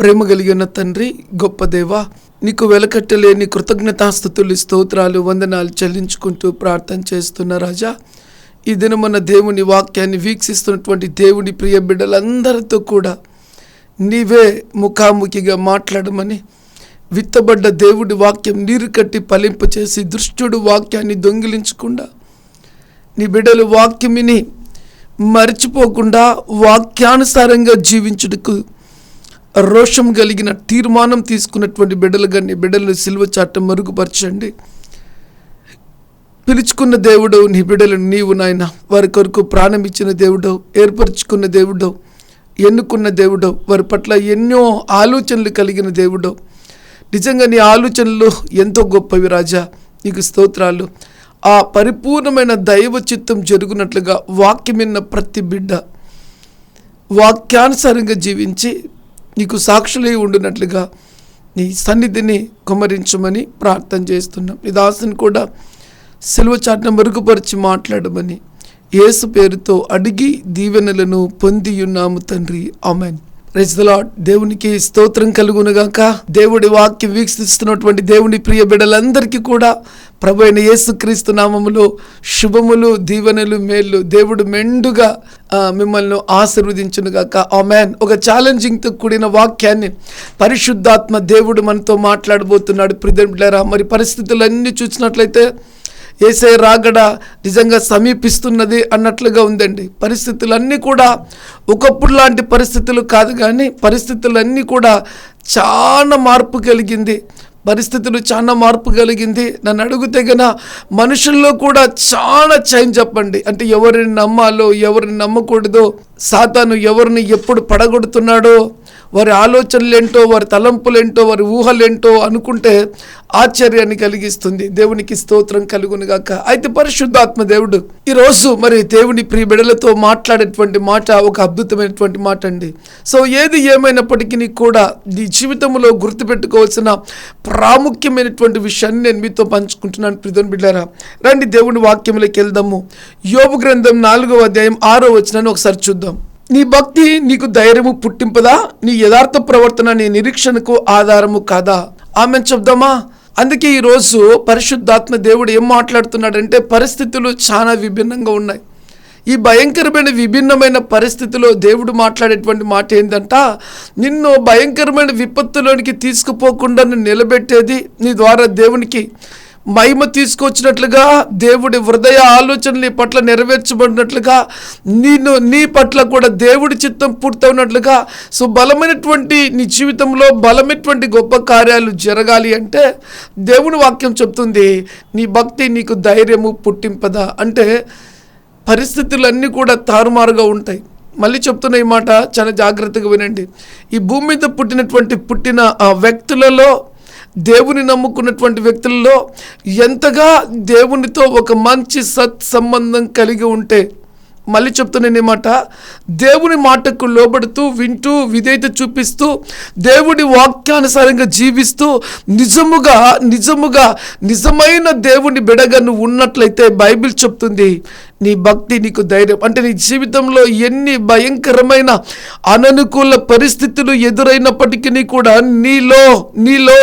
ప్రేమ కలిగిన తండ్రి గొప్ప దేవ నీకు వెలకట్టలేని కృతజ్ఞతాస్థుతులు స్తోత్రాలు వందనాలు చెల్లించుకుంటూ ప్రార్థన చేస్తున్న రాజా ఈ దినమన్న దేవుని వాక్యాన్ని వీక్షిస్తున్నటువంటి దేవుని ప్రియ బిడ్డలందరితో కూడా నీవే ముఖాముఖిగా మాట్లాడమని విత్తబడ్డ దేవుడి వాక్యం నీరు కట్టి ఫలింపు చేసి దుష్టుడు వాక్యాన్ని దొంగిలించకుండా నీ బిడ్డలు వాక్యమిని మర్చిపోకుండా వాక్యానుసారంగా జీవించుటకు రోషం కలిగిన తీర్మానం తీసుకున్నటువంటి బిడ్డలుగా నీ బిడ్డలను సిల్వ చాటం మరుగుపరచండి. పిలుచుకున్న దేవుడవు నీ బిడ్డలను నీవు నాయన వారి కొరకు ప్రాణం ఇచ్చిన దేవుడవు ఏర్పరచుకున్న దేవుడవు ఎన్నుకున్న దేవుడవు వారి పట్ల ఎన్నో ఆలోచనలు కలిగిన దేవుడవు. నిజంగా నీ ఆలోచనలు ఎంతో గొప్పవి రాజా. నీకు స్తోత్రాలు. ఆ పరిపూర్ణమైన దైవ చిత్తం జరుగునట్లుగా వాక్యమిన్న ప్రతి బిడ్డ వాక్యానుసారంగా జీవించి నీకు సాక్షులై ఉండినట్లుగా నీ సన్నిధిని కుమరించమని ప్రార్థన చేస్తున్నాం. నీ దాసుని కూడా సెలవు చాటున మెరుగుపరిచి మాట్లాడమని యేసు పేరుతో అడిగి దీవెనలను పొంది ఉన్నాము తండ్రి. ఆమెన్. లార్డ్ దేవునికి స్తోత్రం కలుగునుగాక. దేవుడి వాక్యం వీక్షిస్తున్నటువంటి దేవుని ప్రియ బిడ్డలందరికీ కూడా ప్రభు అయిన యేసుక్రీస్తు నామములు శుభములు దీవెనలు మేళ్ళు దేవుడు మెండుగా మిమ్మల్ని ఆశీర్వదించునుగాక. ఆమెన్ ఒక ఛాలెంజింగ్తో కూడిన వాక్యాన్ని పరిశుద్ధాత్మ దేవుడు మనతో మాట్లాడబోతున్నాడు. ప్రియ మరి పరిస్థితులన్నీ చూసినట్లయితే ఏసే రాగడ నిజంగా సమీపిస్తున్నది అన్నట్లుగా ఉందండి. పరిస్థితులన్నీ కూడా ఒకప్పుడు లాంటి పరిస్థితులు కాదు కానీ పరిస్థితులన్నీ కూడా చాలా మార్పు కలిగింది. పరిస్థితులు చాలా మార్పు కలిగింది. నన్ను అడిగితే గన మనుషుల్లో కూడా చాలా చేంజ్ చెప్పండి అంటే ఎవరిని నమ్మాలో ఎవరిని నమ్మకూడదో సాతాను ఎవరిని ఎప్పుడు పడగొడుతున్నాడో వారి ఆలోచనలు ఏంటో వారి తలంపులేంటో వారి ఊహలేంటో అనుకుంటే ఆశ్చర్యాన్ని కలిగిస్తుంది. దేవునికి స్తోత్రం కలుగునుగాక అయితే పరిశుద్ధాత్మ దేవుడు ఈరోజు మరి దేవుని ప్రియ బిడలతో మాట్లాడేటువంటి మాట ఒక అద్భుతమైనటువంటి మాట అండి. సో ఏది ఏమైనప్పటికీ కూడా నీ జీవితంలో గుర్తుపెట్టుకోవాల్సిన ప్రాముఖ్యమైనటువంటి విషయాన్ని నేను మీతో పంచుకుంటున్నాను ప్రిధన్ బిడ్డారా. రండి దేవుని వాక్యంలోకి వెళ్దాము. యోబు గ్రంథం నాలుగవ అధ్యాయం ఆరో వచ్చినాన్ని ఒకసారి చూద్దాం. నీ భక్తి నీకు ధైర్యము పుట్టింపదా? నీ యథార్థ ప్రవర్తన నీ నిరీక్షణకు ఆధారము కాదా? ఆమె చెప్దామా? అందుకే ఈరోజు పరిశుద్ధాత్మ దేవుడు ఏం మాట్లాడుతున్నాడంటే పరిస్థితులు చాలా విభిన్నంగా ఉన్నాయి. ఈ భయంకరమైన విభిన్నమైన పరిస్థితిలో దేవుడు మాట్లాడేటువంటి మాట ఏంటంట నిన్ను భయంకరమైన విపత్తులోనికి తీసుకుపోకుండా నిలబెట్టేది నీ ద్వారా దేవునికి. మహిమ తీసుకొచ్చినట్లుగా దేవుడి హృదయ ఆలోచనలు నీ పట్ల నెరవేర్చబడినట్లుగా నేను నీ పట్ల కూడా దేవుడి చిత్తం పూర్తవునట్లుగా సో బలమైనటువంటి నీ జీవితంలో బలమైనటువంటి గొప్ప కార్యాలు జరగాలి అంటే దేవుని వాక్యం చెప్తుంది నీ భక్తి నీకు ధైర్యము పుట్టింపదా. అంటే పరిస్థితులన్నీ కూడా తారుమారుగా ఉంటాయి. మళ్ళీ చెప్తున్న ఈ మాట చాలా జాగ్రత్తగా వినండి. ఈ భూమి మీద పుట్టినటువంటి పుట్టిన ఆ వ్యక్తులలో దేవుని నమ్ముకున్నటువంటి వ్యక్తులలో ఎంతగా దేవునితో ఒక మంచి సత్ సంబంధం కలిగి ఉంటే మళ్ళీ చెప్తున్నాను మాట దేవుని మాటకు లోబడుతూ వింటూ విధేయత చూపిస్తూ దేవుడి వాక్యానుసారంగా జీవిస్తూ నిజముగా నిజముగా నిజమైన దేవుని బిడగా నువ్వు ఉన్నట్లయితే బైబిల్ చెప్తుంది నీ భక్తి నీకు ధైర్యం. అంటే నీ జీవితంలో ఎన్ని భయంకరమైన అననుకూల పరిస్థితులు ఎదురైనప్పటికీ కూడా నీలో నీలో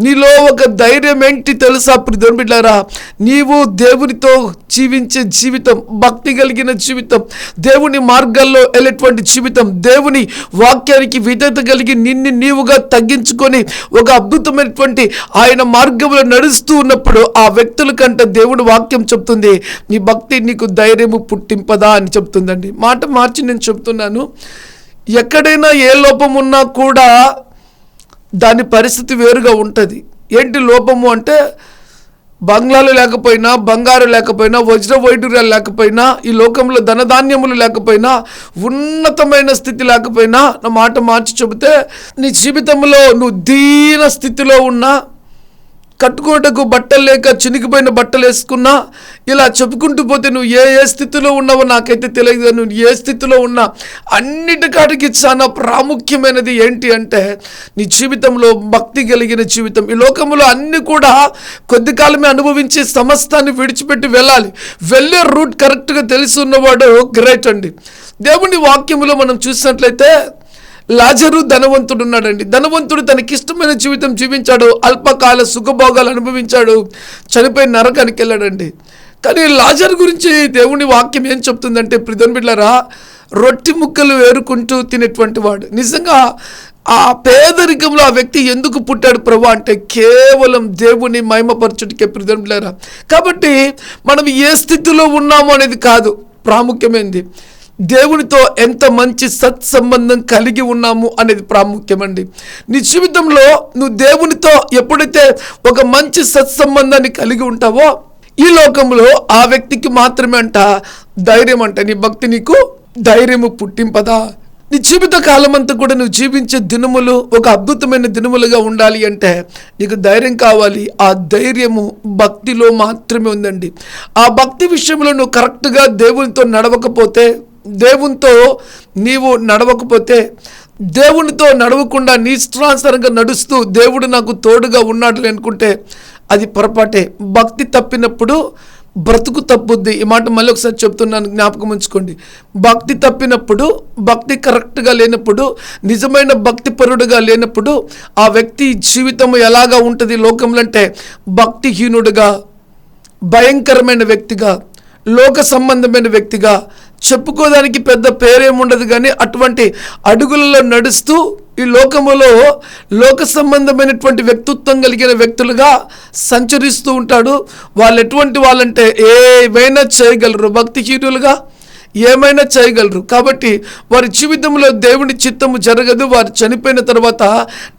నీలో ఒక ధైర్యం ఏంటి తెలుసా ప్రిధం బిడ్డారా నీవు దేవునితో జీవించే జీవితం భక్తి కలిగిన జీవితం దేవుని మార్గాల్లో వెళ్ళేటువంటి జీవితం దేవుని వాక్యానికి విధేత కలిగి నిన్ను నీవుగా తగ్గించుకొని ఒక అద్భుతమైనటువంటి ఆయన మార్గంలో నడుస్తూ ఉన్నప్పుడు ఆ వ్యక్తుల కంటే దేవుని వాక్యం చెప్తుంది నీ భక్తి నీకు ధైర్యము పుట్టింపదా అని చెప్తుందండి. మాట మార్చి నేను చెప్తున్నాను. ఎక్కడైనా ఏ లోపం ఉన్నా కూడా దాని పరిస్థితి వేరుగా ఉంటుంది. ఏంటి లోపము అంటే బంగ్లాలు లేకపోయినా బంగారు లేకపోయినా వజ్ర వైడూర్యాలు లేకపోయినా ఈ లోకంలో ధనధాన్యములు లేకపోయినా ఉన్నతమైన స్థితి లేకపోయినా నా మాట మార్చి చెబితే నీ జీవితంలో నువ్వు దీన స్థితిలో ఉన్నా కట్టుకోటకు బట్టలు లేక చినిగిపోయిన బట్టలు వేసుకున్నా ఇలా చెప్పుకుంటూ పోతే నువ్వు ఏ ఏ స్థితిలో ఉన్నావో నాకైతే తెలియదు నువ్వు ఏ స్థితిలో ఉన్నా అన్నిటికాటికి చాలా ప్రాముఖ్యమైనది ఏంటి అంటే నీ జీవితంలో భక్తి కలిగిన జీవితం. ఈ లోకంలో అన్ని కూడా కొద్ది కాలమే అనుభవించి సమస్తాన్ని విడిచిపెట్టి వెళ్ళాలి. వెళ్ళే రూట్ కరెక్ట్గా తెలిసి ఉన్నవాడు గ్రేట్ అండి. దేవుని వాక్యంలో మనం చూసినట్లయితే లాజరు ధనవంతుడు ఉన్నాడండి ధనవంతుడు తనకిష్టమైన జీవితం జీవించాడు. అల్పకాల సుఖభోగాలు అనుభవించాడు. చనిపోయి నరకానికి వెళ్ళాడండి. కానీ లాజర్ గురించి దేవుని వాక్యం ఏం చెప్తుందంటే ప్రిధన్ బిడ్లరా రొట్టి ముక్కలు వేరుకుంటూ తినేటువంటి వాడు. నిజంగా ఆ పేదరికంలో ఆ వ్యక్తి ఎందుకు పుట్టాడు ప్రభు అంటే కేవలం దేవుని మహిమపరచుటికే ప్రిధన్ బిడ్లరా కాబట్టి మనం ఏ స్థితిలో ఉన్నామో అనేది కాదు. ప్రాముఖ్యమైనది దేవునితో ఎంత మంచి సత్సంబంధం కలిగి ఉన్నాము అనేది ప్రాముఖ్యమండి. నీ జీవితంలో నువ్వు దేవునితో ఎప్పుడైతే ఒక మంచి సత్సంబంధాన్ని కలిగి ఉంటావో ఈ లోకంలో ఆ వ్యక్తికి మాత్రమే అంట ధైర్యం అంట. నీ భక్తి నీకు ధైర్యము పుట్టింపదా? నీ జీవిత కాలం అంతా కూడా నువ్వు జీవించే దినములు ఒక అద్భుతమైన దినములుగా ఉండాలి అంటే నీకు ధైర్యం కావాలి. ఆ ధైర్యము భక్తిలో మాత్రమే ఉందండి. ఆ భక్తి విషయంలో నువ్వు కరెక్ట్గా దేవునితో నడవకపోతే దేవునితో నీవు నడవకపోతే దేవునితో నడవకుండా నీ నడుస్తూ దేవుడు నాకు తోడుగా ఉన్నాడు అనుకుంటే అది పొరపాటే. భక్తి తప్పినప్పుడు బ్రతుకు తప్పుద్ది. ఈ మాట మళ్ళీ ఒకసారి చెప్తున్నాను జ్ఞాపకం ఉంచుకోండి. భక్తి తప్పినప్పుడు భక్తి కరెక్ట్గా లేనప్పుడు నిజమైన భక్తి పరుడుగా లేనప్పుడు ఆ వ్యక్తి జీవితం ఎలాగా ఉంటుంది లోకంలో అంటే భక్తిహీనుడుగా భయంకరమైన వ్యక్తిగా లోక సంబంధమైన వ్యక్తిగా చెప్పుకోవడానికి పెద్ద పేరేముండదు కానీ అటువంటి అడుగులలో నడుస్తూ ఈ లోకములో లోక సంబంధమైనటువంటి వ్యక్తిత్వం కలిగిన వ్యక్తులుగా సంచరిస్తూ ఉంటాడు. వాళ్ళు ఎటువంటి వాళ్ళంటే ఏవైనా చేయగలరు. భక్తిహీనులుగా ఏమైనా చేయగలరు. కాబట్టి వారి జీవితంలో దేవుని చిత్తము జరగదు. వారు చనిపోయిన తర్వాత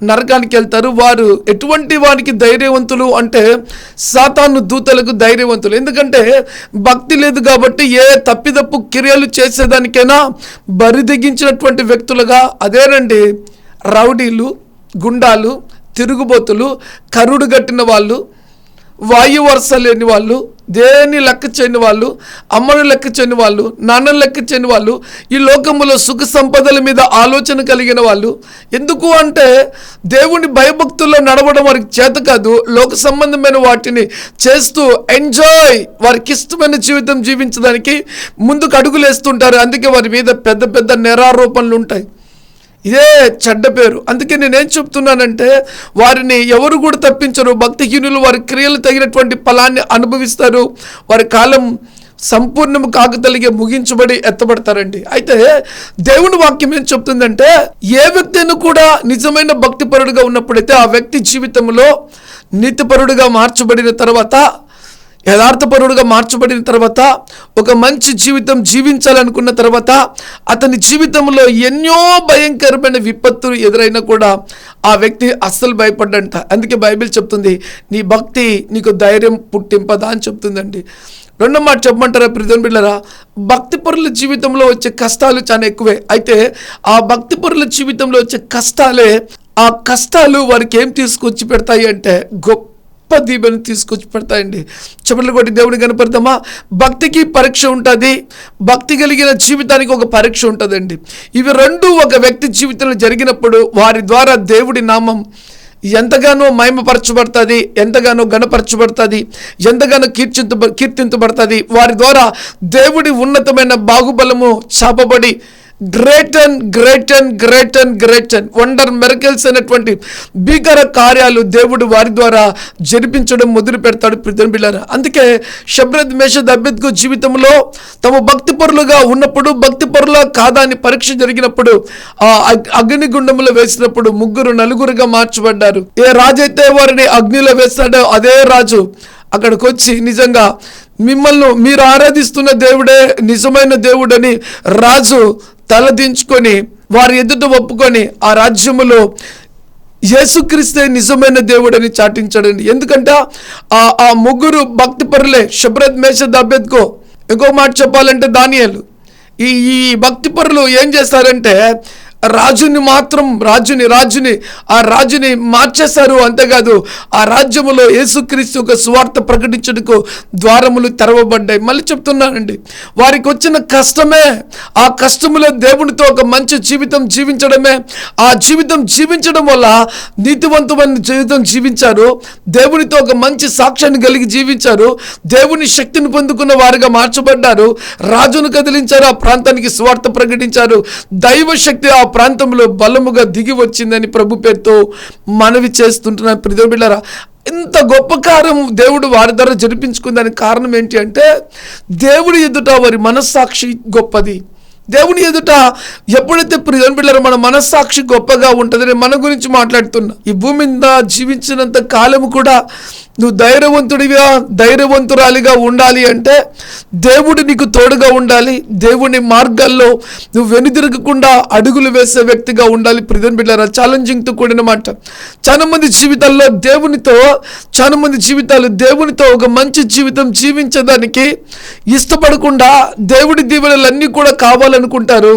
నరకానికి వెళ్తారు. వారు ఎటువంటి వారికి ధైర్యవంతులు అంటే సాతాను దూతలకు ధైర్యవంతులు. ఎందుకంటే భక్తి లేదు కాబట్టి ఏ తప్పిదప్పు క్రియలు చేసేదానికైనా బరిదెగించినటువంటి వ్యక్తులుగా అదేనండి రౌడీలు గుండాలు తిరుగుబోతులు కరుడు గట్టిన వాళ్ళు వాయు వరుస లేని వాళ్ళు దేని లెక్క చేయని వాళ్ళు అమ్మను లెక్క చేయని వాళ్ళు నాన్నను లెక్క చేయని వాళ్ళు ఈ లోకములో సుఖ సంపదల మీద ఆలోచన కలిగిన వాళ్ళు ఎందుకు అంటే దేవుని భయభక్తుల్లో నడవడం వారికి చేత కాదు లోక సంబంధమైన వాటిని చేస్తూ ఎంజాయ్ వారికి ఇష్టమైన జీవితం జీవించడానికి ముందుకు అడుగులేస్తుంటారు. అందుకే వారి మీద పెద్ద పెద్ద నేరారోపణలు ఉంటాయి. ఇదే చెడ్డ పేరు. అందుకే నేనేం చెప్తున్నానంటే వారిని ఎవరు కూడా తప్పించరు. భక్తిహీనులు వారి క్రియలు తగినటువంటి ఫలాన్ని అనుభవిస్తారు. వారి కాలం సంపూర్ణము కాకతలిగే ముగించబడి ఎత్తబడతారండి. అయితే దేవుని వాక్యం ఏం చెప్తుందంటే ఏ వ్యక్తిని కూడా నిజమైన భక్తిపరుడుగా ఉన్నప్పుడైతే ఆ వ్యక్తి జీవితంలో నీతిపరుడుగా మార్చబడిన తర్వాత యథార్థపరుడుగా మార్చబడిన తర్వాత ఒక మంచి జీవితం జీవించాలనుకున్న తర్వాత అతని జీవితంలో ఎన్నో భయంకరమైన విపత్తులు ఎదురైనా కూడా ఆ వ్యక్తి అస్సలు భయపడ్డంట. అందుకే బైబిల్ చెప్తుంది నీ భక్తి నీకు ధైర్యం పుట్టింపదా అని చెప్తుందండి. రెండో మాట చెప్పమంటారా ప్రిధన్ బిళ్ళరా భక్తి పరుల జీవితంలో వచ్చే కష్టాలు చాలా ఎక్కువే. అయితే ఆ భక్తి పరుల జీవితంలో వచ్చే కష్టాలే ఆ కష్టాలు వారికి ఏం తీసుకొచ్చి పెడతాయి అంటే గొప్ప గొప్ప దీవెన తీసుకొచ్చి పెడతాయండి. చెప్పులు కొట్టి దేవుని కనపడతామా? భక్తికి పరీక్ష ఉంటుంది. భక్తి కలిగిన జీవితానికి ఒక పరీక్ష ఉంటుందండి. ఇవి రెండు ఒక వ్యక్తి జీవితంలో జరిగినప్పుడు వారి ద్వారా దేవుడి నామం ఎంతగానో మహిమపరచబడుతుంది ఎంతగానో గణపరచబడుతుంది ఎంతగానో కీర్తింత కీర్తించబడుతుంది. వారి ద్వారా దేవుడి ఉన్నతమైన బాహుబలము చాపబడి గ్రేటన్ గ్రేటన్ గ్రేటన్ గ్రేటన్ వండర్ మెరకల్స్ అనేటువంటి భీకర కార్యాలు దేవుడు వారి ద్వారా జరిపించడం మొదలు పెడతాడు ప్రిధన్ బిళ్ళారా. అందుకే షబ్రద్ మేషద్ అభ్యర్థకు జీవితంలో తమ భక్తి పరులుగా ఉన్నప్పుడు భక్తి పరుల కాదా అని పరీక్ష జరిగినప్పుడు ఆ అగ్నిగుండంలో వేసినప్పుడు ముగ్గురు నలుగురుగా మార్చబడ్డారు. ఏ రాజు అయితే వారిని అగ్నిలో వేస్తాడో అదే రాజు అక్కడికి వచ్చి నిజంగా మిమ్మల్ని మీరు ఆరాధిస్తున్న దేవుడే నిజమైన దేవుడని రాజు తలదించుకొని వారి ఎదుట ఒప్పుకొని ఆ రాజ్యములో యేసుక్రీస్తే నిజమైన దేవుడని చాటించాడండి. ఎందుకంటే ఆ ఆ ముగ్గురు భక్తి పరులే శబ్రత్ మేషద్ అభ్యత్కో ఇంకో మాట చెప్పాలంటే దానియాలు. ఈ ఈ భక్తి పరులు ఏం చేస్తారంటే రాజుని మాత్రం రాజుని రాజుని ఆ రాజుని మార్చేశారు అంతేకాదు ఆ రాజ్యములో యేసుక్రీస్తు ఒక సువార్త ప్రకటించుటకు ద్వారములు తెరవబడ్డాయి. మళ్ళీ చెప్తున్నానండి వారికి వచ్చిన కష్టమే ఆ కష్టములో దేవునితో ఒక మంచి జీవితం జీవించడమే. ఆ జీవితం జీవించడం వల్ల నీతివంతమైన జీవితం జీవించారు దేవునితో ఒక మంచి సాక్ష్యాన్ని కలిగి జీవించారు దేవుని శక్తిని పొందుకున్న వారుగా మార్చబడ్డారు రాజును కదిలించారు ఆ ప్రాంతానికి స్వార్థ ప్రకటించారు దైవ శక్తి ఆ ప్రాంతంలో బలముగా దిగి వచ్చిందని ప్రభు పేరుతో మనవి చేస్తుంటున్న ప్రియ ఇంత గొప్ప కార్యం దేవుడు వారి ద్వారా జరిపించుకుందానికి కారణం ఏంటి అంటే దేవుడి ఎదుట వారి మనస్సాక్షి గొప్పది. దేవుని ఎదుట ఎప్పుడైతే ప్రియం బిడ్డలారా మన మనస్సాక్షి గొప్పగా ఉంటుందని మన గురించి మాట్లాడుతున్నా. ఈ భూమి మీద జీవించినంత కాలము కూడా నువ్వు ధైర్యవంతుడిగా ధైర్యవంతురాలిగా ఉండాలి అంటే దేవుడు నీకు తోడుగా ఉండాలి. దేవుని మార్గాల్లో నువ్వు వెనుదిరగకుండా అడుగులు వేసే వ్యక్తిగా ఉండాలి ప్రియం బిడ్డారా ఛాలెంజింగ్తో కూడిన మాట. చాలా మంది జీవితాల్లో దేవునితో చాలా మంది జీవితాలు దేవునితో ఒక మంచి జీవితం జీవించడానికి ఇష్టపడకుండా దేవుడి దీవెనలన్నీ కూడా కావాలి కావాలనుకుంటారు.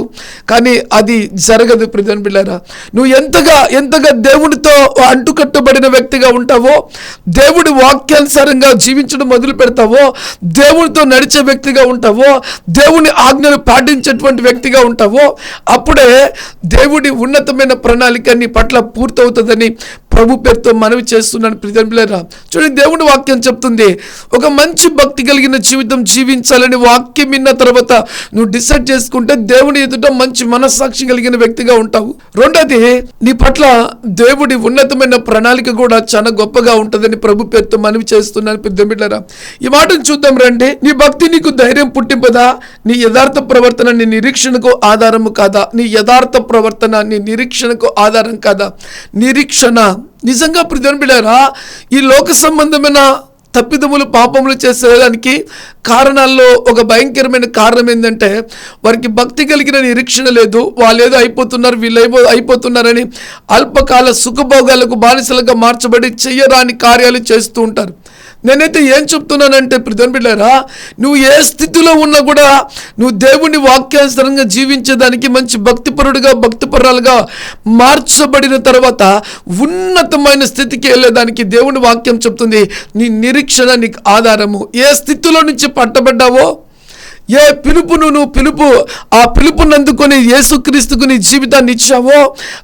కానీ అది జరగదు ప్రజన్ బిళ్ళారా. నువ్వు ఎంతగా ఎంతగా దేవుడితో అంటుకట్టబడిన వ్యక్తిగా ఉంటావో దేవుడి వాక్యానుసారంగా జీవించడం మొదలు పెడతావో దేవుడితో నడిచే వ్యక్తిగా ఉంటావో దేవుని ఆజ్ఞలు పాటించేటువంటి వ్యక్తిగా ఉంటావో అప్పుడే దేవుడి ఉన్నతమైన ప్రణాళిక నీ పట్ల పూర్తవుతుందని ప్రభు పేరుతో మనవి చేస్తున్నాను ప్రియంబిలేరా చూడండి దేవుని వాక్యం చెప్తుంది ఒక మంచి భక్తి కలిగిన జీవితం జీవించాలని వాక్యం విన్న తర్వాత నువ్వు డిసైడ్ చేసుకుంటే దేవుని ఎదుట మంచి మనస్సాక్షి కలిగిన వ్యక్తిగా ఉంటావు. రెండోది నీ పట్ల దేవుడి ఉన్నతమైన ప్రణాళిక కూడా చాలా గొప్పగా ఉంటుందని ప్రభు పేరుతో మనవి చేస్తున్నాను పెద్దమిట్లరా ఈ మాటను చూద్దాం రండి. నీ భక్తి నీకు ధైర్యం పుట్టింపదా? నీ యథార్థ ప్రవర్తన నీ నిరీక్షణకు ఆధారము కాదా? నీ యథార్థ ప్రవర్తన నీ నిరీక్షణకు ఆధారం కాదా? నిరీక్షణ నిజంగా ప్రతిబిడారా ఈ లోక సంబంధమైన తప్పిదములు పాపములు చేసేదానికి కారణాల్లో ఒక భయంకరమైన కారణం ఏంటంటే వారికి భక్తి కలిగిన నిరీక్షణ లేదు. వాళ్ళు ఏదో అయిపోతున్నారు వీళ్ళు అయిపో అయిపోతున్నారని అల్పకాల సుఖభోగాలకు బానిసలుగా మార్చబడి చెయ్యరాని కార్యాలు చేస్తూ ఉంటారు. నేనైతే ఏం చెప్తున్నానంటే ప్రధాన బిడ్డారా నువ్వు ఏ స్థితిలో ఉన్నా కూడా నువ్వు దేవుని వాక్యానుసరంగా జీవించేదానికి మంచి భక్తిపరుడుగా భక్తిపరాలుగా మార్చబడిన తర్వాత ఉన్నతమైన స్థితికి వెళ్ళేదానికి దేవుని వాక్యం చెప్తుంది. నీ నిరీక్షణ నీకు ఆధారము. ఏ స్థితిలో నుంచి పట్టబడ్డావో ఏ పిలుపును నువ్వు పిలుపు? ఆ పిలుపును అందుకొని యేసుక్రీస్తుకు నీ జీవితాన్ని ఇచ్చావో?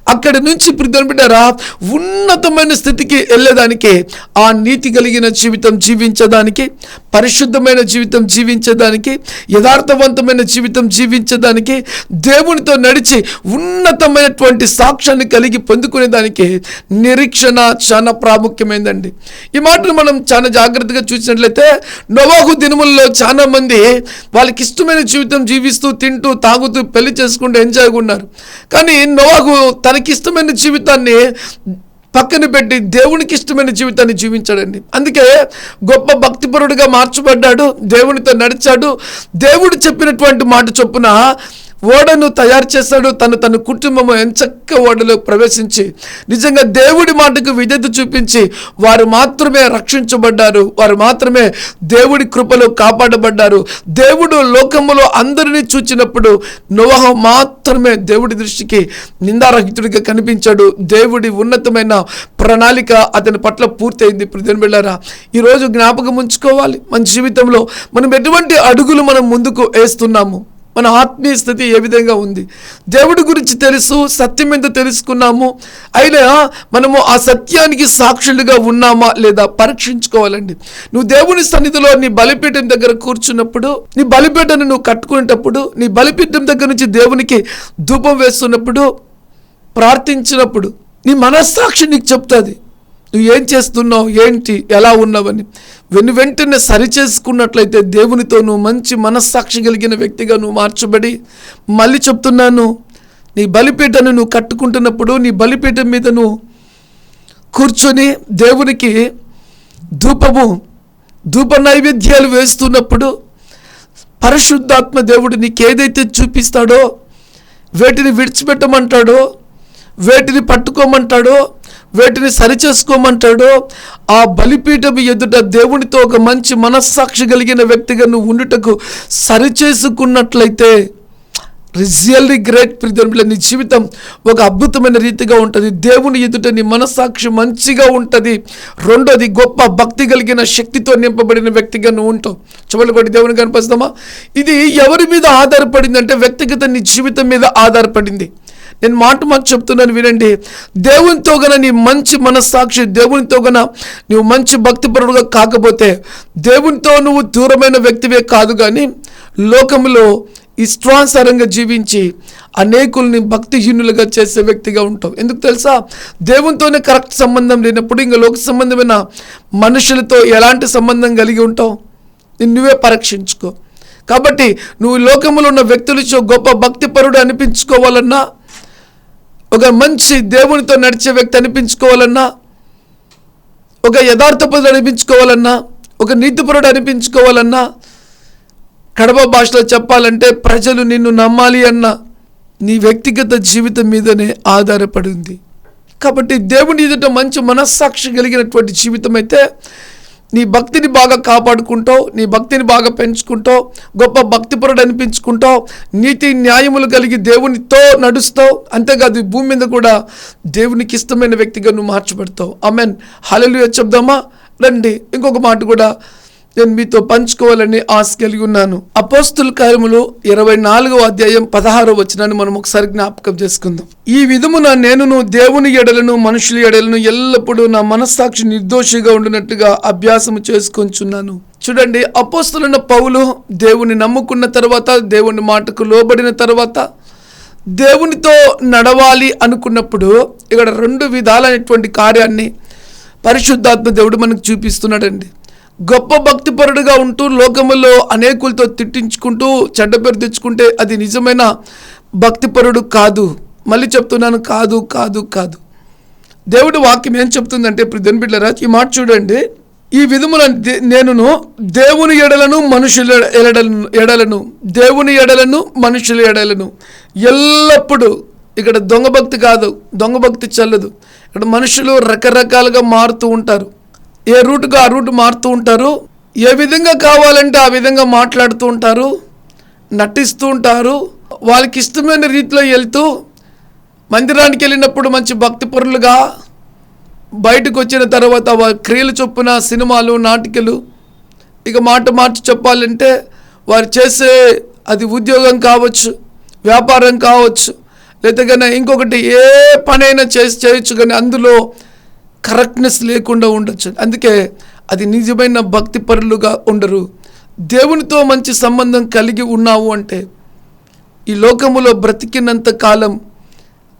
అక్కడి నుంచి బిడ్డారా ఉన్నతమైన స్థితికి వెళ్ళేదానికి ఆ నీతి కలిగిన జీవితం జీవించడానికి పరిశుద్ధమైన జీవితం జీవించడానికి యథార్థవంతమైన జీవితం జీవించడానికి దేవునితో నడిచి ఉన్నతమైనటువంటి సాక్ష్యాన్ని కలిగి పొందుకునేదానికి నిరీక్షణ చాలా ప్రాముఖ్యమైందండి. ఈ మాటను మనం చాలా జాగ్రత్తగా చూసినట్లయితే నవాహు దినముల్లో చాలా మంది వాళ్ళకి ఇష్టమైన జీవితం జీవిస్తూ తింటూ తాగుతూ పెళ్ళి చేసుకుంటూ ఎంజాయ్గా ఉన్నారు. కానీ నోవాహు తనకిష్టమైన జీవితాన్ని పక్కన పెట్టి దేవునికి ఇష్టమైన జీవితాన్ని జీవించాడండి. అందుకే గొప్ప భక్తిపరుడుగా మార్చబడ్డాడు దేవునితో నడిచాడు. దేవుడు చెప్పినటువంటి మాట చొప్పున ఓడను తయారు చేశాడు తను తన కుటుంబము ఎంచక్క ఓడలో ప్రవేశించి నిజంగా దేవుడి మాటకు విధేత చూపించి వారు మాత్రమే రక్షించబడ్డారు. వారు మాత్రమే దేవుడి కృపలో కాపాడబడ్డారు. దేవుడు లోకములో అందరినీ చూచినప్పుడు నోవహ మాత్రమే దేవుడి దృష్టికి నిందారహితుడిగా కనిపించాడు. దేవుడి ఉన్నతమైన ప్రణాళిక అతని పట్ల పూర్తయింది. ప్రతిని వెళ్ళారా ఈరోజు జ్ఞాపకం ఉంచుకోవాలి. మన జీవితంలో మనం ఎటువంటి అడుగులు మనం ముందుకు వేస్తున్నాము? మన ఆత్మీయ స్థితి ఏ విధంగా ఉంది? దేవుడి గురించి తెలుసు సత్యం ఎంత తెలుసుకున్నాము. అయినా మనము ఆ సత్యానికి సాక్షులుగా ఉన్నామా లేదా పరీక్షించుకోవాలండి. నువ్వు దేవుని సన్నిధిలో నీ బలిపీఠం దగ్గర కూర్చున్నప్పుడు నీ బలిపీఠను నువ్వు కట్టుకునేటప్పుడు నీ బలిపీఠం దగ్గర నుంచి దేవునికి ధూపం వేస్తున్నప్పుడు ప్రార్థించినప్పుడు నీ మనస్సాక్షి నీకు చెప్తుంది. నువ్వు ఏం చేస్తున్నావు? ఏంటి? ఎలా ఉన్నావని. వెను వెంటనే సరిచేసుకున్నట్లయితే దేవునితో నువ్వు మంచి మనస్సాక్షి కలిగిన వ్యక్తిగా నువ్వు మార్చబడి మళ్ళీ చెప్తున్నాను నీ బలిపీఠను నువ్వు కట్టుకుంటున్నప్పుడు నీ బలిపీఠం మీద నువ్వు కూర్చొని దేవునికి ధూపము ధూప నైవేద్యాలు వేస్తున్నప్పుడు పరిశుద్ధాత్మ దేవుడు నీకు ఏదైతే చూపిస్తాడో వేటిని విడిచిపెట్టమంటాడో వేటిని పట్టుకోమంటాడో వేటిని సరిచేసుకోమంటాడో? ఆ బలిపీఠం ఎదుట దేవునితో ఒక మంచి మనస్సాక్షి కలిగిన వ్యక్తిగా నువ్వు ఉండుటకు సరిచేసుకున్నట్లయితే రియల్లీ గ్రేట్ ప్రిధర్మిల నీ జీవితం ఒక అద్భుతమైన రీతిగా ఉంటుంది. దేవుని ఎదుట నీ మనస్సాక్షి మంచిగా ఉంటుంది. రెండోది గొప్ప భక్తి కలిగిన శక్తితో నింపబడిన వ్యక్తిగా నువ్వు ఉంటావు. చెవులు కొట్టి దేవుని కనిపిస్తామా ఇది ఎవరి మీద ఆధారపడింది అంటే వ్యక్తిగత నీ జీవితం మీద ఆధారపడింది. నేను మాట మాట చెప్తున్నాను వినండి. దేవునితో గన నీ మంచి మనస్సాక్షి దేవునితో గన నువ్వు మంచి భక్తిపరుడుగా కాకపోతే దేవునితో నువ్వు దూరమైన వ్యక్తివే కాదు కానీ లోకంలో ఇష్టానుసారంగా జీవించి అనేకుల్ని భక్తిహీనులుగా చేసే వ్యక్తిగా ఉంటావు. ఎందుకు తెలుసా? దేవునితోనే కరెక్ట్ సంబంధం లేనప్పుడు ఇంకా లోక సంబంధమైన మనుషులతో ఎలాంటి సంబంధం కలిగి ఉంటావు? నిన్ను నువ్వే పరీక్షించుకో. కాబట్టి నువ్వు లోకములో లోకంలో ఉన్న వ్యక్తులతో గొప్ప భక్తిపరుడు అనిపించుకోవాలన్నా ఒక మంచి దేవునితో నడిచే వ్యక్తి అనిపించుకోవాలన్నా ఒక యథార్థపరుడు అనిపించుకోవాలన్నా ఒక నీతిపరుడు అనిపించుకోవాలన్నా కడప భాషలో చెప్పాలంటే ప్రజలు నిన్ను నమ్మాలి అన్న నీ వ్యక్తిగత జీవితం మీదనే ఆధారపడింది కాబట్టి దేవుని ఎదుట మంచి మనస్సాక్షి కలిగినటువంటి జీవితం అయితే నీ భక్తిని బాగా కాపాడుకుంటావు నీ భక్తిని బాగా పెంచుకుంటావు గొప్ప భక్తిపరుడు అనిపించుకుంటావు నీతి న్యాయములు కలిగి దేవునితో నడుస్తావు. అంతేకాదు భూమి మీద కూడా దేవునికి ఇష్టమైన వ్యక్తిగా నువ్వు మార్చబడతావు. మీన్ హలలు చెప్దామా? రండి. ఇంకొక మాట కూడా నేను మీతో పంచుకోవాలని ఆశ కలిగి ఉన్నాను. అపోస్తుల కార్యములు ఇరవై నాలుగవ అధ్యాయం పదహారో వచనాన్ని మనం ఒకసారి జ్ఞాపకం చేసుకుందాం. ఈ విధమున నేనును దేవుని ఎడలను మనుషుల ఎడలను ఎల్లప్పుడూ నా మనస్సాక్షి నిర్దోషిగా ఉండినట్టుగా అభ్యాసము చేసుకొంచున్నాను. చూడండి అపోస్తులున్న పౌలు దేవుని నమ్ముకున్న తర్వాత దేవుని మాటకు లోబడిన తర్వాత దేవునితో నడవాలి అనుకున్నప్పుడు ఇక్కడ రెండు విధాలైనటువంటి కార్యాన్ని పరిశుద్ధాత్మ దేవుడు మనకు చూపిస్తున్నాడండి. గొప్ప భక్తిపరుడుగా ఉంటూ లోకములో అనేకులతో తిట్టించుకుంటూ చెడ్డ పేరు తెచ్చుకుంటే అది నిజమైన భక్తిపరుడు కాదు. మళ్ళీ చెప్తున్నాను కాదు కాదు కాదు. దేవుడి వాక్యం ఏం చెప్తుందంటే ఇప్పుడు దెన్బిడ్లరా ఈ మాట చూడండి. ఈ విధముల దే- నేనును దేవుని ఎడలను మనుషుల ఎడలను ఎడలను దేవుని ఎడలను మనుషుల ఎడలను ఎల్లప్పుడూ ఇక్కడ దొంగ భక్తి కాదు దొంగ భక్తి చల్లదు. ఇక్కడ మనుషులు రకరకాలుగా మారుతూ ఉంటారు. ఏ రూట్గా ఆ రూట్ మారుతూ ఉంటారు? ఏ విధంగా కావాలంటే ఆ విధంగా మాట్లాడుతూ ఉంటారు? నటిస్తూ ఉంటారు? వాళ్ళకి ఇష్టమైన రీతిలో వెళ్తూ మందిరానికి వెళ్ళినప్పుడు మంచి భక్తిపరులుగా బయటకు వచ్చిన తర్వాత వారి క్రియలు చొప్పున సినిమాలు నాటికలు ఇక మాట మార్చి చెప్పాలంటే వారు చేసే అది ఉద్యోగం కావచ్చు వ్యాపారం కావచ్చు లేదా ఇంకొకటి ఏ పనైనా చేసి చేయొచ్చు కానీ అందులో కరెక్ట్నెస్ లేకుండా ఉండొచ్చు. అందుకే అది నిజమైన భక్తి పరులుగా ఉండరు. దేవునితో మంచి సంబంధం కలిగి ఉన్నావు అంటే ఈ లోకములో బ్రతికినంత కాలం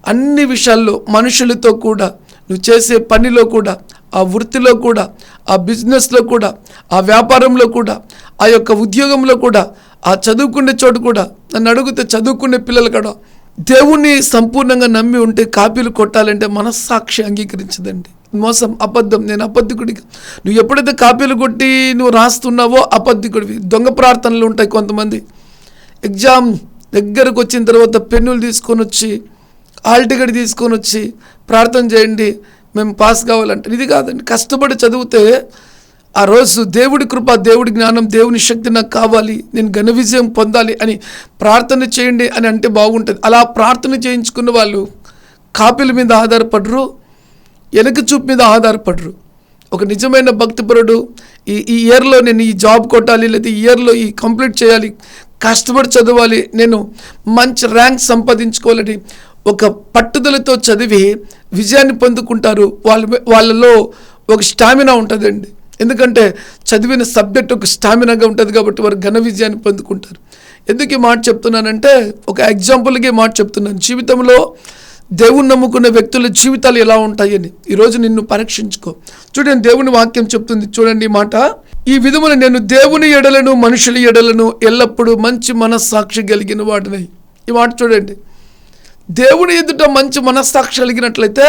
అన్ని విషయాల్లో మనుషులతో కూడా నువ్వు చేసే పనిలో కూడా ఆ వృత్తిలో కూడా ఆ బిజినెస్లో కూడా ఆ వ్యాపారంలో కూడా ఆ యొక్క ఉద్యోగంలో కూడా ఆ చదువుకునే చోటు కూడా నన్ను అడిగితే చదువుకునే పిల్లలు కూడా దేవుణ్ణి సంపూర్ణంగా నమ్మి ఉంటే కాపీలు కొట్టాలంటే మనస్సాక్షి అంగీకరించదండి. మోసం అబద్ధం నేను అబద్ధికుడిగా నువ్వు ఎప్పుడైతే కాపీలు కొట్టి నువ్వు రాస్తున్నావో అబద్ధికుడివి. దొంగ ప్రార్థనలు ఉంటాయి కొంతమంది. ఎగ్జామ్ దగ్గరకు వచ్చిన తర్వాత పెన్నులు తీసుకొని వచ్చి హాల్ టికెట్ తీసుకొని వచ్చి ప్రార్థన చేయండి మేము పాస్ కావాలంటే. ఇది కాదండి కష్టపడి చదివితే ఆ రోజు దేవుడి కృప దేవుడి జ్ఞానం దేవుని శక్తి నాకు కావాలి నేను ఘన విజయం పొందాలి అని ప్రార్థన చేయండి అని అంటే బాగుంటుంది. అలా ప్రార్థన చేయించుకున్న వాళ్ళు కాపీల మీద ఆధారపడరు వెనక చూపు మీద ఆధారపడరు. ఒక నిజమైన భక్తిపరుడు ఈ ఈ ఇయర్లో నేను ఈ జాబ్ కొట్టాలి లేదా ఈ ఇయర్లో ఈ కంప్లీట్ చేయాలి కష్టపడి చదవాలి నేను మంచి ర్యాంక్ సంపాదించుకోవాలని ఒక పట్టుదలతో చదివి విజయాన్ని పొందుకుంటారు. వాళ్ళ వాళ్ళలో ఒక స్టామినా ఉంటుందండి. ఎందుకంటే చదివిన సబ్జెక్ట్ ఒక స్టామినాగా ఉంటుంది కాబట్టి వారు ఘన విజయాన్ని పొందుకుంటారు. ఎందుకు ఈ మాట చెప్తున్నానంటే ఒక ఎగ్జాంపుల్గా మాట చెప్తున్నాను. జీవితంలో దేవుని నమ్ముకున్న వ్యక్తుల జీవితాలు ఎలా ఉంటాయని. ఈరోజు నిన్ను పరీక్షించుకో. చూడండి దేవుని వాక్యం చెప్తుంది. చూడండి మాట. ఈ విధమున నేను దేవుని ఎడలను మనుషుల ఎడలను ఎల్లప్పుడూ మంచి మనస్సాక్షి కలిగిన వాడినై. ఈ మాట చూడండి. దేవుని ఎదుట మంచి మనస్సాక్షి కలిగినట్లయితే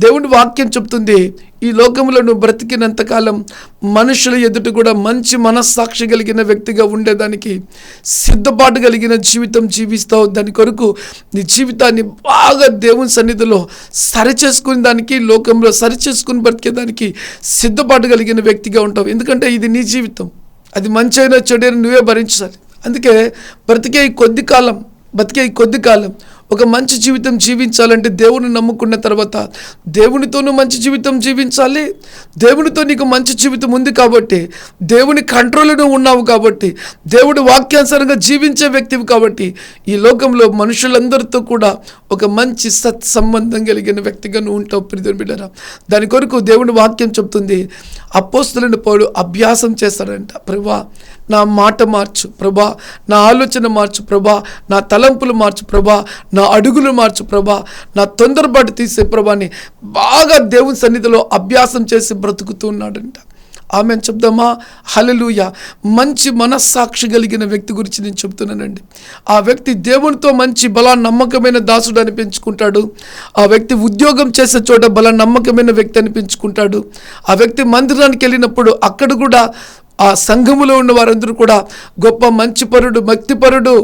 దేవుని వాక్యం చెప్తుంది ఈ లోకంలో నువ్వు బ్రతికినంతకాలం మనుషుల ఎదుట కూడా మంచి మనస్సాక్షి కలిగిన వ్యక్తిగా ఉండేదానికి సిద్ధపాటు కలిగిన జీవితం జీవిస్తావు. దాని కొరకు నీ జీవితాన్ని బాగా దేవుని సన్నిధిలో సరిచేసుకుని దానికి లోకంలో సరిచేసుకుని బ్రతికేదానికి సిద్ధపాటు కలిగిన వ్యక్తిగా ఉంటావు. ఎందుకంటే ఇది నీ జీవితం. అది మంచి అయినా చెడైనా నువ్వే భరించాలి. అందుకే బ్రతికే ఈ కొద్ది కాలం బతికే ఈ కొద్ది కాలం ఒక మంచి జీవితం జీవించాలంటే దేవుని నమ్ముకున్న తర్వాత దేవునితోనూ మంచి జీవితం జీవించాలి. దేవునితో నీకు మంచి జీవితం ఉంది కాబట్టి దేవుని కంట్రోల్లో ఉన్నావు కాబట్టి దేవుడి వాక్యానుసారంగా జీవించే వ్యక్తివి కాబట్టి ఈ లోకంలో మనుషులందరితో కూడా ఒక మంచి సత్ సంబంధం కలిగిన వ్యక్తిగా నువ్వు ఉంటావు ప్రియుని బిడ్డరా దాని కొరకు దేవుని వాక్యం చెప్తుంది అపోస్తులను పౌలు అభ్యాసం చేస్తాడంట. ప్రభా నా మాట మార్చు ప్రభా నా ఆలోచన మార్చు ప్రభా నా తలంపులు మార్చు ప్రభా నా అడుగులు మార్చు ప్రభా నా తొందరపాటు తీసే ప్రభాని బాగా దేవుని సన్నిధిలో అభ్యాసం చేసి బ్రతుకుతూ ఉన్నాడంట. ఆమె చెప్దామా? హలలుయ మంచి మనస్సాక్షి కలిగిన వ్యక్తి గురించి నేను చెప్తున్నానండి. ఆ వ్యక్తి దేవునితో మంచి బలా నమ్మకమైన దాసుడు అనిపించుకుంటాడు ఆ వ్యక్తి ఉద్యోగం చేసే చోట బల నమ్మకమైన వ్యక్తి అనిపించుకుంటాడు ఆ వ్యక్తి మందిరానికి వెళ్ళినప్పుడు అక్కడ కూడా ఆ సంఘములో ఉన్న వారందరూ కూడా గొప్ప మంచిపరుడు భక్తిపరుడు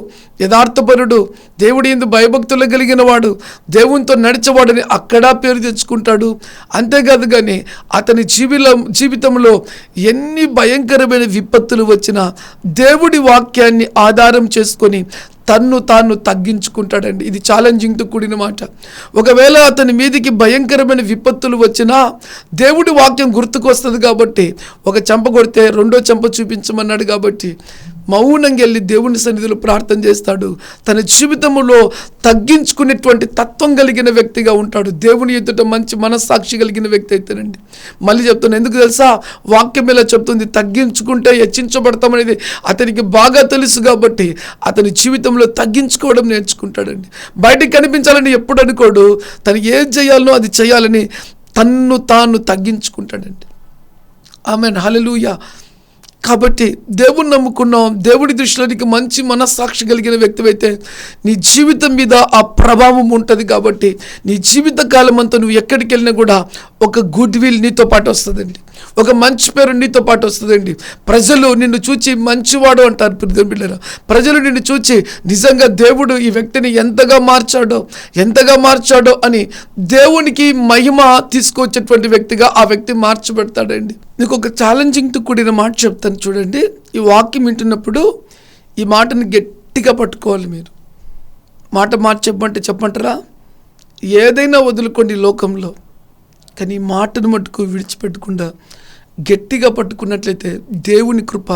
యథార్థపరుడు దేవుడి ఎందు భయభక్తులు కలిగిన వాడు దేవునితో నడిచేవాడని అక్కడా పేరు తెచ్చుకుంటాడు. అంతేకాదు కానీ అతని జీవిల జీవితంలో ఎన్ని భయంకరమైన విపత్తులు వచ్చినా దేవుడి వాక్యాన్ని ఆధారం చేసుకొని తన్ను తాను తగ్గించుకుంటాడండి. ఇది ఛాలెంజింగ్తో కూడిన మాట. ఒకవేళ అతని మీదికి భయంకరమైన విపత్తులు వచ్చినా దేవుడి వాక్యం గుర్తుకొస్తుంది కాబట్టి ఒక చెంప కొడితే రెండో చెంప చూపించమన్నాడు కాబట్టి మౌనంగా వెళ్ళి దేవుని సన్నిధిలో ప్రార్థన చేస్తాడు. తన జీవితంలో తగ్గించుకునేటువంటి తత్వం కలిగిన వ్యక్తిగా ఉంటాడు. దేవుని ఎదుట మంచి మనస్సాక్షి కలిగిన వ్యక్తి అయితేనండి. మళ్ళీ చెప్తాను ఎందుకు తెలుసా? వాక్యం ఇలా చెప్తుంది తగ్గించుకుంటే హెచ్చించబడతామనేది అతనికి బాగా తెలుసు కాబట్టి అతని జీవితంలో తగ్గించుకోవడం నేర్చుకుంటాడండి. బయటికి కనిపించాలని ఎప్పుడు అనుకోడు తను ఏం చేయాలనో అది చేయాలని తన్ను తాను తగ్గించుకుంటాడండి. ఆమె హలలుయ కాబట్టి దేవుని నమ్ముకున్నాం. దేవుడి దృష్టిలో నీకు మంచి మనస్సాక్షి కలిగిన వ్యక్తివైతే నీ జీవితం మీద ఆ ప్రభావం ఉంటుంది కాబట్టి నీ జీవిత కాలం అంతా నువ్వు ఎక్కడికి వెళ్ళినా కూడా ఒక గుడ్ విల్ నీతో పాటు వస్తుందండి. ఒక మంచి పేరు నీతో పాటు వస్తుందండి. ప్రజలు నిన్ను చూచి మంచివాడు అంటారు పిల్లలు ప్రజలు నిన్ను చూచి నిజంగా దేవుడు ఈ వ్యక్తిని ఎంతగా మార్చాడో ఎంతగా మార్చాడో అని దేవునికి మహిమ తీసుకొచ్చేటువంటి వ్యక్తిగా ఆ వ్యక్తి మార్చబెడతాడండి. నీకు ఒక ఛాలెంజింగ్తో కూడిన మాట చెప్తాను చూడండి. ఈ వాక్యం వింటున్నప్పుడు ఈ మాటని గట్టిగా పట్టుకోవాలి మీరు. మాట మాట చెప్పమంటే చెప్పంటారా ఏదైనా వదులుకోండి లోకంలో. కానీ ఈ మాటను మట్టుకు విడిచిపెట్టకుండా గట్టిగా పట్టుకున్నట్లయితే దేవుని కృప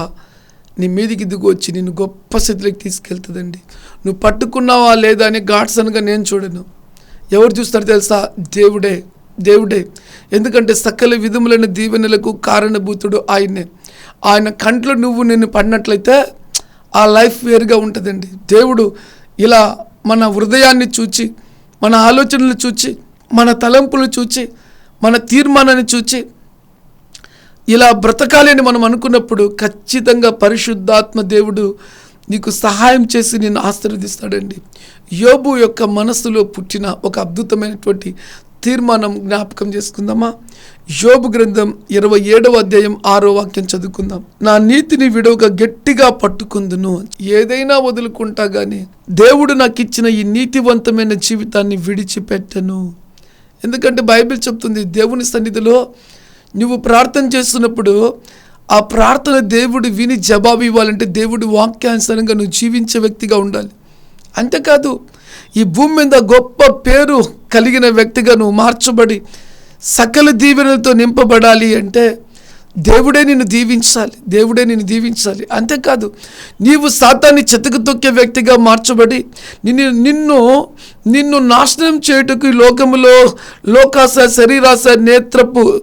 నీ మీదికి దిగు వచ్చి నిన్ను గొప్ప స్థితిలోకి తీసుకెళ్తుందండి. నువ్వు పట్టుకున్నావా లేదా అని ఘాట్సన్గా నేను చూడను. ఎవరు చూస్తారు తెలుసా? దేవుడే. దేవుడే. ఎందుకంటే సకల విధములైన దీవెనలకు కారణభూతుడు ఆయనే. ఆయన కంట్లో నువ్వు నిన్ను పడినట్లయితే ఆ లైఫ్ వేరుగా ఉంటుందండి. దేవుడు ఇలా మన హృదయాన్ని చూచి మన ఆలోచనలు చూచి మన తలంపులు చూచి మన తీర్మానాన్ని చూచి ఇలా బ్రతకాలి అని మనం అనుకున్నప్పుడు ఖచ్చితంగా పరిశుద్ధాత్మ దేవుడు నీకు సహాయం చేసి నిన్ను ఆశీర్వదిస్తాడండి. యోబు యొక్క మనస్సులో పుట్టిన ఒక అద్భుతమైనటువంటి తీర్మానం జ్ఞాపకం చేసుకుందామా? యోబు గ్రంథం ఇరవై ఏడవ అధ్యాయం ఆరో వాక్యం చదువుకుందాం. నా నీతిని విడవగా గట్టిగా పట్టుకుందును. ఏదైనా వదులుకుంటా గానీ దేవుడు నాకు ఇచ్చిన ఈ నీతివంతమైన జీవితాన్ని విడిచిపెట్టను. ఎందుకంటే బైబిల్ చెప్తుంది దేవుని సన్నిధిలో నువ్వు ప్రార్థన చేస్తున్నప్పుడు ఆ ప్రార్థన దేవుడు విని జవాబు ఇవ్వాలంటే దేవుడి వాక్యానుసారంగా నువ్వు జీవించే వ్యక్తిగా ఉండాలి. అంతేకాదు ఈ భూమి మీద గొప్ప పేరు కలిగిన వ్యక్తిగా నువ్వు మార్చబడి సకల దీవెనలతో నింపబడాలి అంటే దేవుడే నిన్ను దీవించాలి దేవుడే నిన్ను దీవించాలి. అంతేకాదు నీవు సాతాన్ని చెతకు తొక్కే వ్యక్తిగా మార్చబడి నిన్ను నిన్ను నిన్ను నాశనం చేయుటకు ఈ లోకములో లోకాస శరీరాస నేత్రపు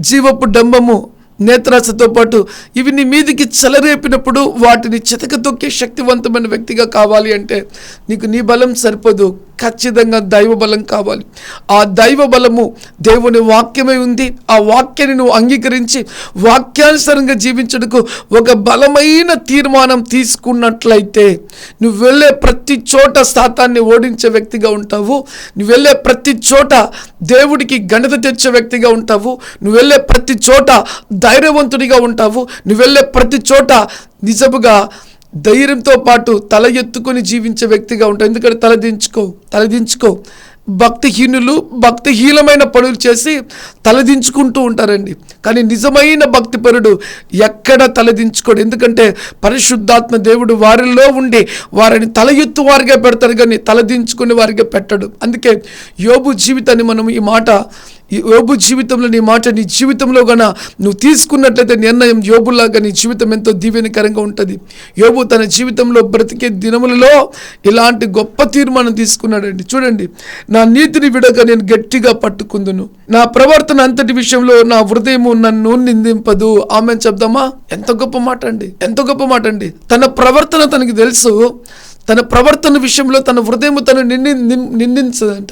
జీవపు డంబము నేత్రాసతో పాటు ఇవి నీ మీదికి చెలరేపినప్పుడు వాటిని చితక తొక్కే శక్తివంతమైన వ్యక్తిగా కావాలి అంటే నీకు నీ బలం సరిపోదు. ఖచ్చితంగా దైవ బలం కావాలి. ఆ దైవ బలము దేవుని వాక్యమై ఉంది. ఆ వాక్యాన్ని నువ్వు అంగీకరించి వాక్యానుసారంగా జీవించడకు ఒక బలమైన తీర్మానం తీసుకున్నట్లయితే నువ్వు వెళ్ళే ప్రతి చోట సాతాన్ని ఓడించే వ్యక్తిగా ఉంటావు. నువ్వు వెళ్ళే ప్రతి చోట దేవుడికి ఘనత తెచ్చే వ్యక్తిగా ఉంటావు. నువ్వు వెళ్ళే ప్రతి చోట ధైర్యవంతుడిగా ఉంటావు. నువ్వు వెళ్ళే ప్రతి చోట నిజముగా ధైర్యంతో పాటు తల ఎత్తుకొని జీవించే వ్యక్తిగా ఉంటావు ఎందుకంటే తలదించుకో తలదించుకో భక్తిహీనులు భక్తిహీనమైన పనులు చేసి తలదించుకుంటూ ఉంటారండి. కానీ నిజమైన భక్తిపరుడు ఎక్కడ తలదించుకోడు ఎందుకంటే పరిశుద్ధాత్మ దేవుడు వారిలో ఉండి వారిని తల ఎత్తు వారిగా పెడతారు కానీ తలదించుకునే వారిగా పెట్టడు. అందుకే యోబు జీవితాన్ని మనం ఈ మాట యోబు జీవితంలో నీ మాట నీ జీవితంలో గన నువ్వు తీసుకున్నట్లయితే నిర్ణయం యోబులాగా నీ జీవితం ఎంతో దీవెనకరంగా ఉంటుంది. యోబు తన జీవితంలో బ్రతికే దినములలో ఇలాంటి గొప్ప తీర్మానం తీసుకున్నాడండి. చూడండి నా నీతిని విడక నేను గట్టిగా పట్టుకుందును. నా ప్రవర్తన అంతటి విషయంలో నా హృదయము నన్ను నిందింపదు. ఆమె చెప్దామా? ఎంత గొప్ప మాట అండి ఎంత గొప్ప మాట అండి తన ప్రవర్తన తనకి తెలుసు. తన ప్రవర్తన విషయంలో తన హృదయం తను నింది నిందించదంట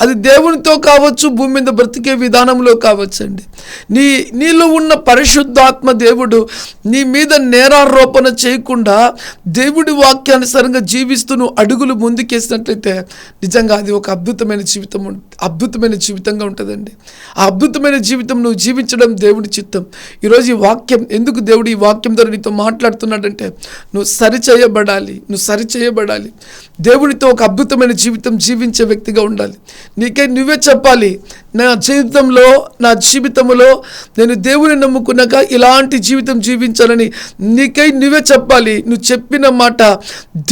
అది దేవునితో కావచ్చు భూమి మీద బ్రతికే విధానంలో కావచ్చు అండి నీ నీలో ఉన్న పరిశుద్ధాత్మ దేవుడు నీ మీద నేరారోపణ చేయకుండా దేవుడి వాక్యానుసారంగా జీవిస్తూ నువ్వు అడుగులు ముందుకేసినట్లయితే నిజంగా అది ఒక అద్భుతమైన జీవితం అద్భుతమైన జీవితంగా ఉంటుందండి. ఆ అద్భుతమైన జీవితం నువ్వు జీవించడం దేవుడి చిత్తం. ఈరోజు ఈ వాక్యం ఎందుకు దేవుడు ఈ వాక్యం ద్వారా నీతో మాట్లాడుతున్నాడంటే నువ్వు సరిచేయబడాలి నువ్వు సరిచేయ చేయబడాలి దేవునితో ఒక అద్భుతమైన జీవితం జీవించే వ్యక్తిగా ఉండాలి. నీకే నువ్వే చెప్పాలి నా జీవితంలో నా జీవితంలో నేను దేవుని నమ్ముకున్నాక ఇలాంటి జీవితం జీవించాలని నీకై నువ్వే చెప్పాలి. నువ్వు చెప్పిన మాట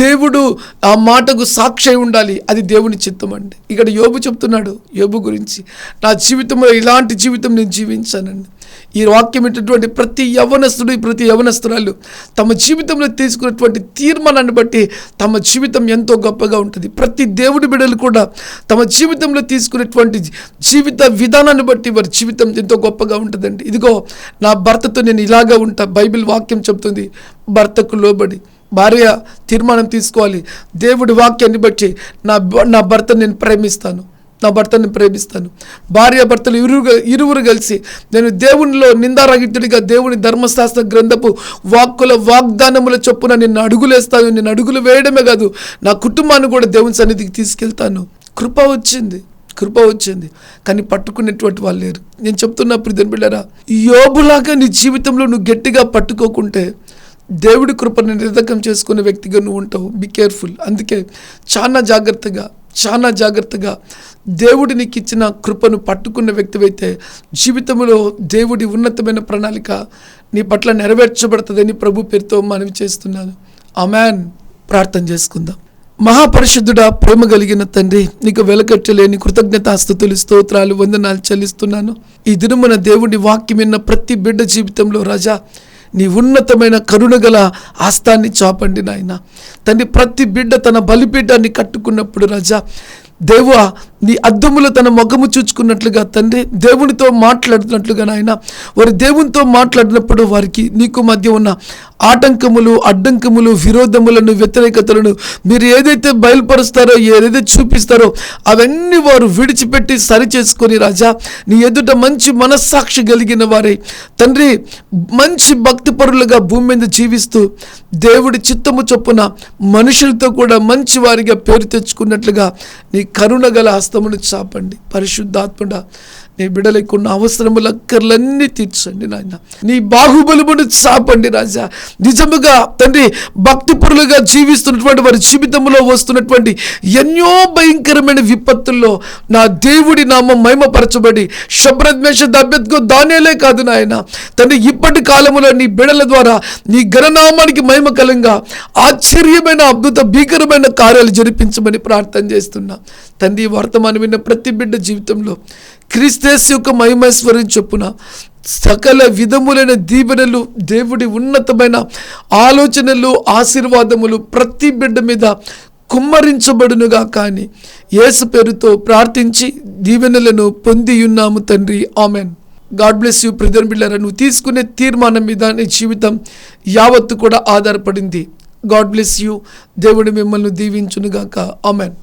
దేవుడు ఆ మాటకు సాక్షి ఉండాలి. అది దేవుని చిత్తం అండి. ఇక్కడ యోబు చెప్తున్నాడు యోబు గురించి నా జీవితంలో ఇలాంటి జీవితం నేను జీవించానండి ఈ వాక్యం ఇటువంటి ప్రతి యవనస్తుడు ప్రతి యవనస్తురాలు తమ జీవితంలో తీసుకున్నటువంటి తీర్మానాన్ని బట్టి తమ తమ జీవితం ఎంతో గొప్పగా ఉంటుంది. ప్రతి దేవుడి బిడ్డలు కూడా తమ జీవితంలో తీసుకునేటువంటి జీవిత విధానాన్ని బట్టి వారి జీవితం ఎంతో గొప్పగా ఉంటుందండి. ఇదిగో నా భర్తతో నేను ఇలాగా ఉంటా బైబిల్ వాక్యం చెప్తుంది. భర్తకు లోబడి భార్య తీర్మానం తీసుకోవాలి. దేవుడి వాక్యాన్ని బట్టి నా నా భర్తను నేను ప్రేమిస్తాను. నా భర్తని ప్రేమిస్తాను. భార్య భర్తలు ఇరువురు ఇరువురు కలిసి నేను దేవునిలో నిందారహితుడిగా దేవుని ధర్మశాస్త్ర గ్రంథపు వాక్కుల వాగ్దానముల చొప్పున నిన్ను అడుగులేస్తాను. నేను అడుగులు వేయడమే కాదు నా కుటుంబాన్ని కూడా దేవుని సన్నిధికి తీసుకెళ్తాను. కృప వచ్చింది కృప వచ్చింది. కానీ పట్టుకునేటువంటి వాళ్ళు లేరు. నేను చెప్తున్నా ప్రిధన్ బిడ్డరా యోబులాగా నీ జీవితంలో నువ్వు గట్టిగా పట్టుకోకుంటే దేవుడి కృపను నిర్ధకం చేసుకునే వ్యక్తిగా నువ్వు ఉంటావు. బి కేర్ఫుల్ అందుకే చాలా జాగ్రత్తగా చాలా జాగ్రత్తగా దేవుడి నీకు ఇచ్చిన కృపను పట్టుకున్న వ్యక్తివైతే జీవితంలో దేవుడి ఉన్నతమైన ప్రణాళిక నీ పట్ల నెరవేర్చబడుతుందని ప్రభు పేరుతో మనవి చేస్తున్నాను. అమాన్ ప్రార్థన చేసుకుందాం. మహాపరిశుద్ధుడా ప్రేమ కలిగిన తండ్రి నీకు వెలకట్టలేని కృతజ్ఞతాస్థుతులు స్తోత్రాలు వందనాలు చెల్లిస్తున్నాను. ఈ దినమున దేవుడి వాక్యం విన్న ప్రతి బిడ్డ జీవితంలో రాజా నీ ఉన్నతమైన కరుణగల ఆస్తాన్ని చాపండి నాయన. తండ్రి ప్రతి బిడ్డ తన బలిబిడ్డాన్ని కట్టుకున్నప్పుడు రాజా దేవా నీ అద్దములో తన ముఖము చూచుకున్నట్లుగా తండ్రి దేవునితో మాట్లాడుతున్నట్లుగా నాయన వారి దేవునితో మాట్లాడినప్పుడు వారికి నీకు మధ్య ఉన్న ఆటంకములు అడ్డంకములు విరోధములను వ్యతిరేకతలను మీరు ఏదైతే బయలుపరుస్తారో ఏదైతే చూపిస్తారో అవన్నీ వారు విడిచిపెట్టి సరి చేసుకొని రాజా నీ ఎదుట మంచి మనస్సాక్షి కలిగిన వారే. తండ్రి మంచి భక్తిపరులుగా భూమి మీద జీవిస్తూ దేవుడి చిత్తము చొప్పున మనుషులతో కూడా మంచి వారిగా పేరు తెచ్చుకున్నట్లుగా నీ కరుణ గల హస్తమును చాపండి. పరిశుద్ధాత్ముడ నీ బిడలకు అవసరముల అక్కర్లన్నీ తీర్చండి నాయన. నీ బాహుబలమును చాపండి రాజా. నిజముగా తండ్రి భక్తిపరులుగా జీవిస్తున్నటువంటి వారి జీవితంలో వస్తున్నటువంటి ఎన్నో భయంకరమైన విపత్తుల్లో నా దేవుడి నామం మహిమపరచబడి శబ్రద్మేష దభ్యత్కో దానేలే కాదు నాయన. తండ్రి ఇప్పటి కాలంలో నీ బిడల ద్వారా నీ గణనామానికి మహిమ కలంగా ఆశ్చర్యమైన అద్భుత భీకరమైన కార్యాలు జరిపించమని ప్రార్థన చేస్తున్నా. తండ్రి వర్తమానమైన వర్తమానం విన్న ప్రతి బిడ్డ జీవితంలో క్రీస్తేస్ యొక్క మహిమేశ్వరం చొప్పున సకల విధములైన దీవెనలు దేవుడి ఉన్నతమైన ఆలోచనలు ఆశీర్వాదములు ప్రతి బిడ్డ మీద కుమ్మరించబడునుగా కానీ యేసు పేరుతో ప్రార్థించి దీవెనలను పొంది ఉన్నాము తండ్రి. Amen. God bless you brother బిళ్ళరా నువ్వు తీసుకునే తీర్మానం మీద నీ జీవితం యావత్తు కూడా ఆధారపడింది. God bless you. దేవుడు మిమ్మల్ని దీవించునుగాక. ఆమెన్.